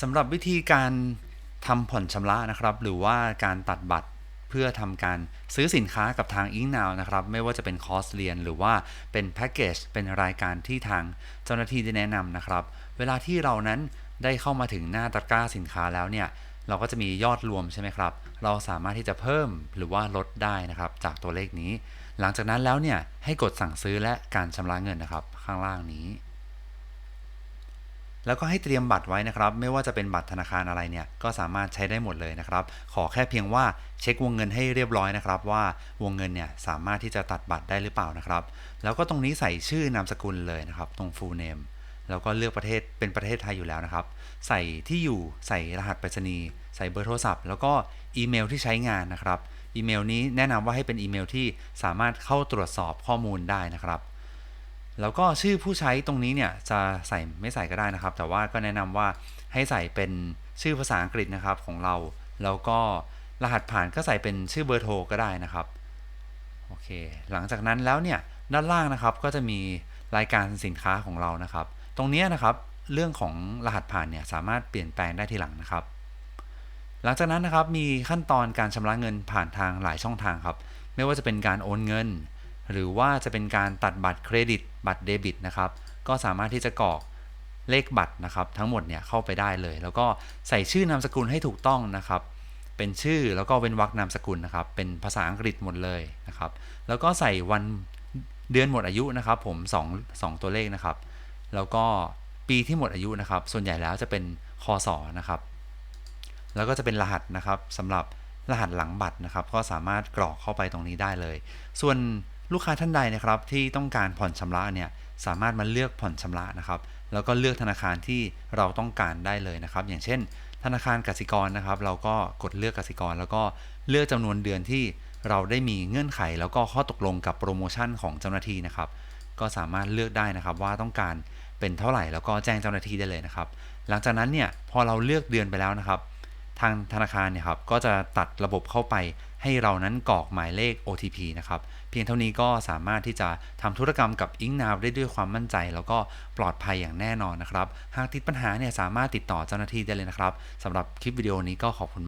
สำหรับวิธีการทำผ่อนชำระนะครับ หรือว่าการตัดบัตรเพื่อทำการซื้อสินค้ากับทาง i n k Now นะครับ ไม่ว่าจะเป็นคอร์สเรียนหรือว่าเป็นแพ็กเกจเป็นรายการที่ทางเจ้าหน้าที่ได้แนะนำนะครับ เวลาที่เรานั้นได้เข้ามาถึงหน้าตะกร้าสินค้าแล้วเนี่ย เราก็จะมียอดรวมใช่ไหมครับ เราสามารถที่จะเพิ่มหรือว่าลดได้นะครับ จากตัวเลขนี้ หลังจากนั้นแล้วเนี่ยให้กดสั่งซื้อและการชำระเงินนะครับ ข้างล่างนี้ แล้วก็ให้เตรียมบัตรไว้นะครับ ไม่ว่าจะเป็นบัตรธนาคารอะไรเนี่ยก็สามารถใช้ได้หมดเลยนะครับ ขอแค่เพียงว่าเช็ควงเงินให้เรียบร้อยนะครับ ว่าวงเงินเนี่ยสามารถที่จะตัดบัตรได้หรือเปล่านะครับ แล้วก็ตรงนี้ใส่ชื่อนามสกุลเลยนะครับ ตรง full name แล้วก็เลือกประเทศเป็นประเทศไทยอยู่แล้วนะครับ ใส่ที่อยู่ใส่รหัสไปรษณีย์ใส่เบอร์โทรศัพท์ แล้วก็อีเมลที่ใช้งานนะครับอีเมลนี้แนะนำว่าให้เป็นอีเมลที่สามารถเข้าตรวจสอบข้อมูลได้นะครับ แล้วก็ชื่อผู้ใช้ตรงนี้เนี่ยจะใส่ไม่ใส่ก็ได้นะครับ แต่ว่าก็แนะนำว่าให้ใส่เป็นชื่อภาษาอังกฤษนะครับของเรา แล้วก็รหัสผ่านก็ใส่เป็นชื่อเบอร์โทรก็ได้นะครับโอเคหลังจากนั้นแล้วเนี่ยด้านล่างนะครับก็จะมีรายการสินค้าของเรานะครับ ตรงนี้นะครับเรื่องของรหัสผ่านเนี่ยสามารถเปลี่ยนแปลงได้ทีหลังนะครับ หลังจากนั้นนะครับมีขั้นตอนการชำระเงินผ่านทางหลายช่องทางครับ ไม่ว่าจะเป็นการโอนเงิน หรือว่าจะเป็นการตัดบัตรเครดิต บัตรเดบิตนะครับ ก็สามารถที่จะกรอกเลขบัตรนะครับ ทั้งหมดเนี่ยเข้าไปได้เลย แล้วก็ใส่ชื่อนามสกุลให้ถูกต้องนะครับ เป็นชื่อแล้วก็เว้นวรรคนามสกุลนะครับ เป็นภาษาอังกฤษหมดเลยนะครับ แล้วก็ใส่วันเดือนหมดอายุนะครับ ผม2 2ตัวเลขนะครับ แล้วก็ปีที่หมดอายุนะครับ ส่วนใหญ่แล้วจะเป็นคศนะครับ แล้วก็จะเป็นรหัสนะครับสำหรับรหัสหลังบัตรนะครับ ก็สามารถกรอกเข้าไปตรงนี้ได้เลย ส่วน ลูกค้าท่านใดนะครับที่ต้องการผ่อนชำระเนี่ยสามารถมาเลือกผ่อนชำระนะครับแล้วก็เลือกธนาคารที่เราต้องการได้เลยนะครับ อย่างเช่น ธนาคารกสิกรนะครับ เราก็กดเลือกกสิกร แล้วก็เลือกจำนวนเดือนที่เราได้มีเงื่อนไข แล้วก็ข้อตกลงกับโปรโมชั่นของเจ้าหน้าที่นะครับ ก็สามารถเลือกได้นะครับว่าต้องการเป็นเท่าไหร่แล้วก็แจ้งเจ้าหน้าที่ได้เลยนะครับ หลังจากนั้นเนี่ยพอเราเลือกเดือนไปแล้วนะครับ ทางธนาคารเนี่ยครับก็จะตัดระบบเข้าไปให้เรานั้นกรอกหมายเลข OTP นะครับ เพียงเท่านี้ก็สามารถที่จะทำธุรกรรมกับ i n k Now ได้ด้วยความมั่นใจ แล้วก็ปลอดภัยอย่างแน่นอนนะครับ หากติดปัญหาเนี่ยสามารถติดต่อเจ้าหน้าที่ได้เลยนะครับสำหรับคลิปวิดีโอนี้ก็ขอบคุณ